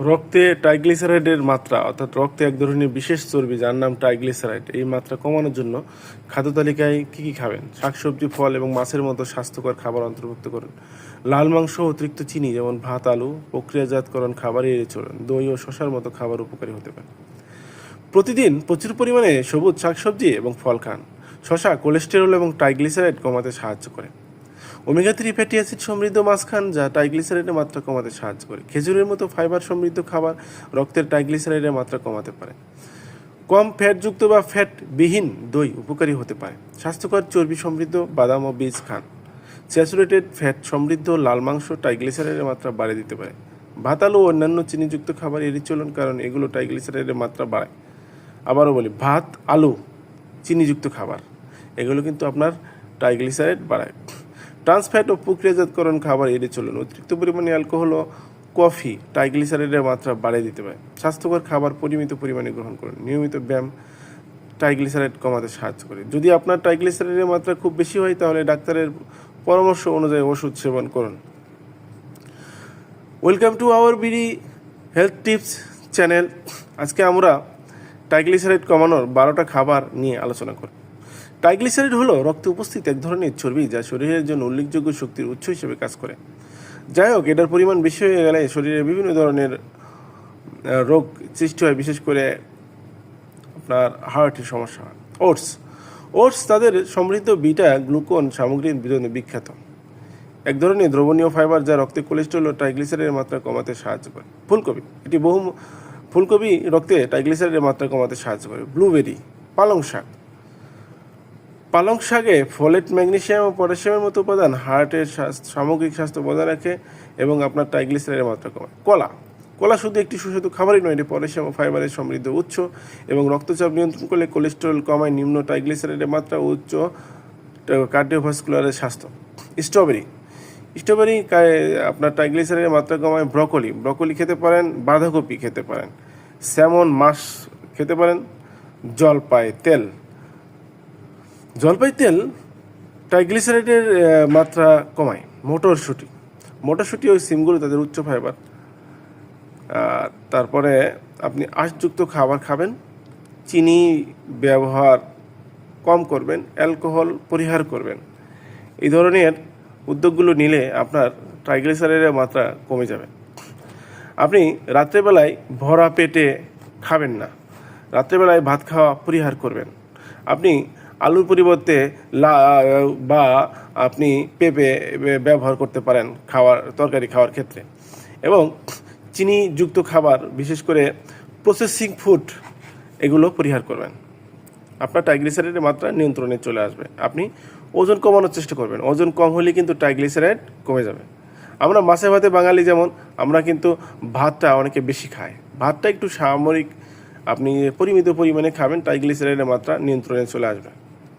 রক্তে ট্রাইগ্লিসারাইডের মাত্রা, অর্থাৎ রক্তে এক ধরনের বিশেষ চর্বি, যার নাম ট্রাইগ্লিসারাইড, এই মাত্রা কমানোর জন্য খাদ্য তালিকায় কী কী খাবেন? শাকসবজি, ফল এবং মাছের মতো স্বাস্থ্যকর খাবার অন্তর্ভুক্ত করুন। লাল মাংস অতিরিক্ত চিনি, যেমন ভাত, আলু প্রক্রিয়াজাতকরণ খাবার এড়িয়ে চলুন। দই ও শশার মতো খাবার উপকারী হতে পারে। প্রতিদিন প্রচুর পরিমাণে সবুজ শাকসবজি এবং ফল খান। শশা, কোলেস্টেরল এবং ট্রাইগ্লিসারাইড কমাতে সাহায্য করে। ওমেগা থ্রি ফ্যাটি অ্যাসিড সমৃদ্ধ মাছ খান যা ট্রাইগ্লিসারাইডের মাত্রা কমাতে সাহায্য করে। খেজুরের মতো ফাইবার সমৃদ্ধ খাবার রক্তের টাইগ্লিসারাইডের মাত্রা কমাতে পারে। কম ফ্যাটযুক্ত বা ফ্যাট বিহীন দই উপকারী হতে পারে। স্বাস্থ্যকর চর্বি সমৃদ্ধ, বাদাম ও বীজ খান। স্যাচুরেটেড ফ্যাট সমৃদ্ধ লাল মাংস টাইগ্লিসারাইডের মাত্রা বাড়িয়ে দিতে পারে। ভাত আলু ও অন্যান্য চিনিযুক্ত খাবার এড়িয়ে চলুন কারণ এগুলো ট্রাইগ্লিসারাইডের মাত্রা বাড়ায়। আবারও বলি, ভাত, আলু, চিনিযুক্ত খাবার, এগুলো কিন্তু আপনার ট্রাইগ্লিসারাইড বাড়ায়। ট্রান্সফ্যাট ও প্রক্রিয়াজাতকরণ খাবার এড়িয়ে চলুন। অতিরিক্ত পরিমাণে অ্যালকোহল ও কফি ট্রাইগ্লিসারাইডের মাত্রা বাড়িয়ে দিতে পারে। স্বাস্থ্যকর খাবার পরিমিত পরিমাণে গ্রহণ করুন। নিয়মিত ব্যায়াম ট্রাইগ্লিসারাইড কমাতে সাহায্য করে। যদি আপনার ট্রাইগ্লিসারাইডের মাত্রা খুব বেশি হয়, তাহলে ডাক্তারের পরামর্শ অনুযায়ী ওষুধ সেবন করুন। Welcome to our BD health tips channel আজকে আমরা ট্রাইগ্লিসারাইড কমানোর বারোটা খাবার নিয়ে আলোচনা করব। ট্রাইগ্লিসারাইড হলো রক্তে উপস্থিত এক ধরনের চর্বি যা শরীরের জন্য উল্লেখযোগ্য শক্তির উৎস হিসেবে কাজ করে। যাই হোক, এটার পরিমাণ বেশি হয়ে গেলে শরীরে বিভিন্ন ধরনের রোগ সৃষ্টি হয়, বিশেষ করে আপনার হার্টের সমস্যা হয়। ওটস। ওটস তাদের সমৃদ্ধ বিটা গ্লুকোন সামগ্রীর জন্য বিখ্যাত। এক ধরনের দ্রবণীয় ফাইবার যা রক্তে কোলেস্ট্রল ও ট্রাইগ্লিসারাইডের মাত্রা কমাতে সাহায্য করে। ফুলকপি। এটি বহু ফুলকপি রক্তে ট্রাইগ্লিসারাইডের মাত্রা কমাতে সাহায্য করে। ব্লুবেরি, পালং শাক। পালং শাকে ফোলেট ম্যাগনেশিয়াম ও পটাশিয়ামের মতো উপাদান হার্টের সামগ্রিক স্বাস্থ্য বজায় রাখে এবং আপনার ট্রাইগ্লিসারাইডের মাত্রা কমায়। কলা। কলা শুধু একটি সুস্বাদু খাবারই নয়, এটি পটাশিয়াম ও ফাইবারের সমৃদ্ধ উৎস এবং রক্তচাপ নিয়ন্ত্রণ করলে কোলেস্টেরল কমায়, নিম্ন ট্রাইগ্লিসারাইডের মাত্রা উচ্চ কার্ডিওভাস্কুলারের স্বাস্থ্য। স্ট্রবেরি। স্ট্রবেরি আপনার ট্রাইগ্লিসারাইডের মাত্রা কমায় ব্রকলি। ব্রকলি খেতে পারেন, বাঁধাকপি খেতে পারেন, স্যামন মাছ খেতে পারেন, জলপাই, তেল। জলপাই তেল ট্রাইগ্লিসারাইডের মাত্রা কমায়। মটরশুঁটি। মটরশুঁটি ওই সিমগুলো, তাদের উচ্চ ফাইবার। তারপরে আপনি আঁশযুক্ত খাবার খাবেন। চিনি ব্যবহার কম করবেন। অ্যালকোহল পরিহার করবেন। এই ধরনের উদ্যোগগুলো নিলে আপনার ট্রাইগ্লিসারাইডের মাত্রা কমে যাবে। আপনি রাত্রেবেলায় ভরা পেটে খাবেন না। রাত্রেবেলায় ভাত খাওয়া পরিহার করবেন। আপনি আলুর পরিবর্তে লা, বা আপনি পেঁপে ব্যবহার করতে পারেন খাওয়ার, তরকারি খাওয়ার ক্ষেত্রে। এবং চিনিযুক্ত খাবার, বিশেষ করে প্রসেসিং ফুড এগুলো পরিহার করবেন। আপনার ট্রাইগ্লিসারাইডের মাত্রা নিয়ন্ত্রণে চলে আসবে। আপনি ওজন কমানোর চেষ্টা করবেন। ওজন কম হলে কিন্তু ট্রাইগ্লিসারাইড কমে যাবে। আমরা মাছে ভাতে বাঙালি যেমন, আমরা কিন্তু ভাতটা অনেকে বেশি খাই ভাতটা একটু সামরিক, আপনি পরিমিত পরিমাণে খাবেন ট্রাইগ্লিসারাইডের মাত্রা নিয়ন্ত্রণে চলে আসবে।